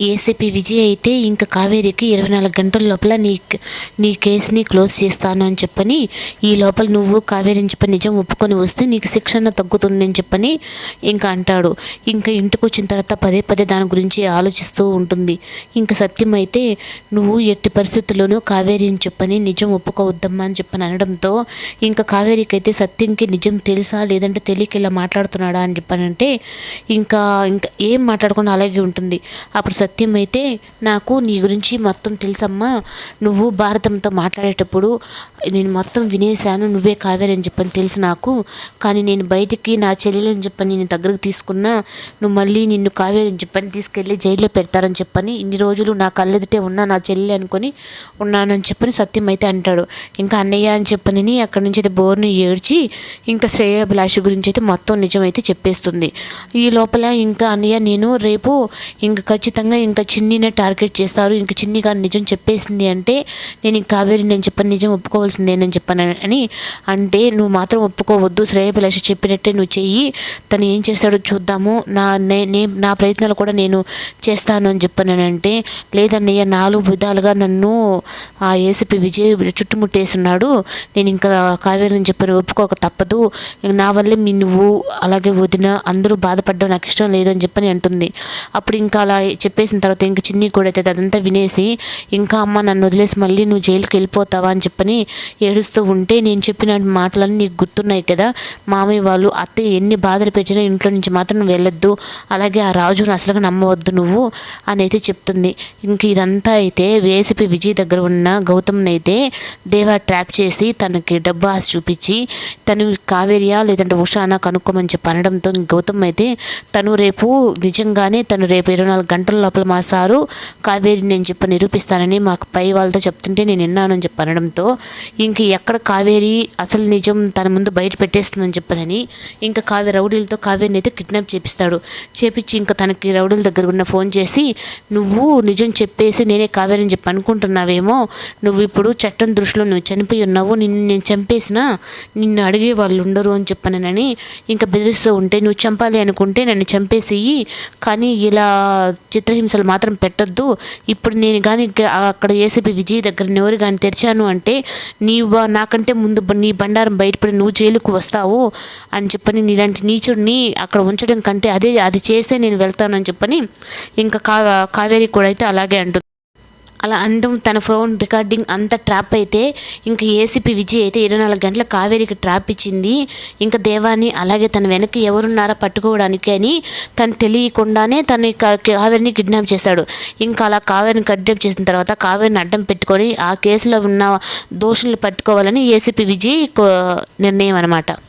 ACP Vijay అయితే ఇంకా కావేరికి ఇరవై నాలుగు గంటల లోపల నీ నీ కేసుని క్లోజ్ చేస్తాను అని చెప్పని ఈ లోపల నువ్వు కావేరిని చెప్పి నిజం ఒప్పుకొని వస్తే నీకు శిక్షణ తగ్గుతుంది అని చెప్పని ఇంకా అంటాడు. ఇంకా ఇంటికి వచ్చిన తర్వాత పదే పదే దాని గురించి ఆలోచిస్తూ ఉంటుంది. ఇంకా సత్యం అయితే నువ్వు ఎట్టి పరిస్థితుల్లోనూ కావేరి అని చెప్పని నిజం ఒప్పుకోవద్దమ్మా అని చెప్పని అనడంతో ఇంకా కావేరికి అయితే సత్యంకి నిజం తెలుసా లేదంటే తెలియక ఇలా మాట్లాడుతున్నాడా అని చెప్పానంటే ఇంకా ఇంకా ఏం మాట్లాడకుండా అలాగే ఉంటుంది. అప్పుడు సత్యమైతే నాకు నీ గురించి మొత్తం తెలుసమ్మా. నువ్వు భారతంతో మాట్లాడేటప్పుడు నేను మొత్తం వినేశాను నువ్వే కావేరి అని చెప్పని తెలుసు నాకు. కానీ నేను బయటికి నా చెల్లెలు అని చెప్పని నేను దగ్గరకు తీసుకున్నా నువ్వు మళ్ళీ నిన్ను కావేరి అని చెప్పని తీసుకెళ్ళి జైల్లో పెడతారని చెప్పని ఇన్ని రోజులు నా కళ్ళెదుటే ఉన్నా నా చెల్లెలు అనుకొని ఉన్నానని చెప్పని సత్యం అయితే అంటాడు. ఇంకా అన్నయ్య అని చెప్పని అక్కడి నుంచి అయితే బోర్ని ఏడ్చి ఇంకా శ్రేయాభిలాష గురించి అయితే మొత్తం నిజమైతే చెప్పేస్తుంది. ఈ లోపల ఇంకా అన్నయ్య నేను రేపు ఇంకా ఖచ్చితంగా ఇంకా చిన్నినే టార్గెట్ చేస్తారు. ఇంకా చిన్ని గారు నిజం చెప్పేసింది అంటే నేను ఇంకా కావేరి నేను చెప్పని నిజం ఒప్పుకోవాల్సిందేనని చెప్పాను అని అంటే నువ్వు మాత్రం ఒప్పుకోవద్దు. శ్రేయభిలాష చెప్పినట్టే నువ్వు చెయ్యి. తను ఏం చేస్తాడో చూద్దాము. నా నే నా ప్రయత్నాలు కూడా నేను చేస్తాను అని చెప్పానంటే లేదన్నయ్య నాలుగు విధాలుగా నన్ను ఆ ఏసీపీ విజయ్ చుట్టుముట్టేస్తున్నాడు. నేను ఇంకా కావేరిని చెప్పని ఒప్పుకోక తప్పదు. నా వల్లే మీ నువ్వు అలాగే వదిన అందరూ బాధపడడం నాకు ఇష్టం లేదని చెప్పని అంటుంది. అప్పుడు ఇంకా అలా చెప్పేసి చెప్పేసిన తర్వాత ఇంక చిన్ని కూడా అయితే అదంతా వినేసి ఇంకా అమ్మ నన్ను వదిలేసి మళ్ళీ నువ్వు జైలుకి వెళ్ళిపోతావా? అని చెప్పని ఏడుస్తూ ఉంటే నేను చెప్పిన మాటలన్నీ నీకు గుర్తున్నాయి కదా. మామయ్య వాళ్ళు అత్తయ్య ఎన్ని బాధలు పెట్టినా ఇంట్లో నుంచి మాత్రం వెళ్ళొద్దు. అలాగే ఆ రాజును అసలుగా నమ్మవద్దు నువ్వు అని అయితే చెప్తుంది. ఇంక ఇదంతా అయితే వేసిపి విజయ్ దగ్గర ఉన్న గౌతమ్ని అయితే దేవా ట్రాప్ చేసి తనకి డబ్బు ఆశ చూపించి తను కావేరియా లేదంటే ఉషానా కనుక్కోమని చెప్పి అనడంతో గౌతమ్ అయితే తను రేపు నిజంగానే తను రేపు ఇరవై నాలుగు గంటల లోపల మా సారు కావేరి నేను చెప్పి నిరూపిస్తానని మాకు పై వాళ్ళతో చెప్తుంటే నేను విన్నానని చెప్పి అనడంతో ఇంక ఎక్కడ కావేరి అసలు నిజం తన ముందు బయట పెట్టేస్తుందని చెప్పదని ఇంకా కావేరి రౌడీలతో కావేరిని అయితే కిడ్నాప్ చేపిస్తాడు. చేపించి ఇంకా తనకి రౌడీల దగ్గర ఉన్న ఫోన్ చేసి నువ్వు నిజం చెప్పేసి నేనే కావేరిని చెప్పి అనుకుంటున్నావేమో నువ్వు ఇప్పుడు చట్టం దృష్టిలో నువ్వు చనిపోయి ఉన్నావు నిన్ను నేను చంపేసినా నిన్ను అడిగే వాళ్ళు ఉండరు అని చెప్పనని ఇంకా బెదిరిస్తూ ఉంటే నువ్వు చంపాలి అనుకుంటే నన్ను చంపేసి కానీ ఇలా చిత్రహింసలు మాత్రం పెట్టొద్దు. ఇప్పుడు నేను కానీ అక్కడ ఏసీపీ విజయ్ దగ్గర నోరు కానీ తెరిచాను అంటే నీ నాకంటే ముందు నీ బండారం బయటపడి నువ్వు జైలుకు వస్తావు అని చెప్పని నీలాంటి నీచుడిని అక్కడ ఉంచడం కంటే అదే అది చేస్తే నేను వెళ్తానని చెప్పని ఇంకా కా కావేరి కూడా అయితే అలాగే అంటుంది. అలా అనడం తన ఫోన్ రికార్డింగ్ అంత ట్రాప్ అయితే ఇంకా ఏసీపీ విజయ్ అయితే ఇరవై నాలుగు గంటల కావేరికి ట్రాప్ ఇచ్చింది. ఇంకా దేవాన్ని అలాగే తన వెనక ఎవరున్నారో పట్టుకోవడానికి అని తను తెలియకుండానే తన కావేరిని కిడ్నాప్ చేశాడు ఇంకా అలా కావేరిని కిడ్నాప్ చేసిన తర్వాత కావేరిని అడ్డం పెట్టుకొని ఆ కేసులో ఉన్న దోషులు పట్టుకోవాలని ఏసీపీ విజయ్ నిర్ణయం అనమాట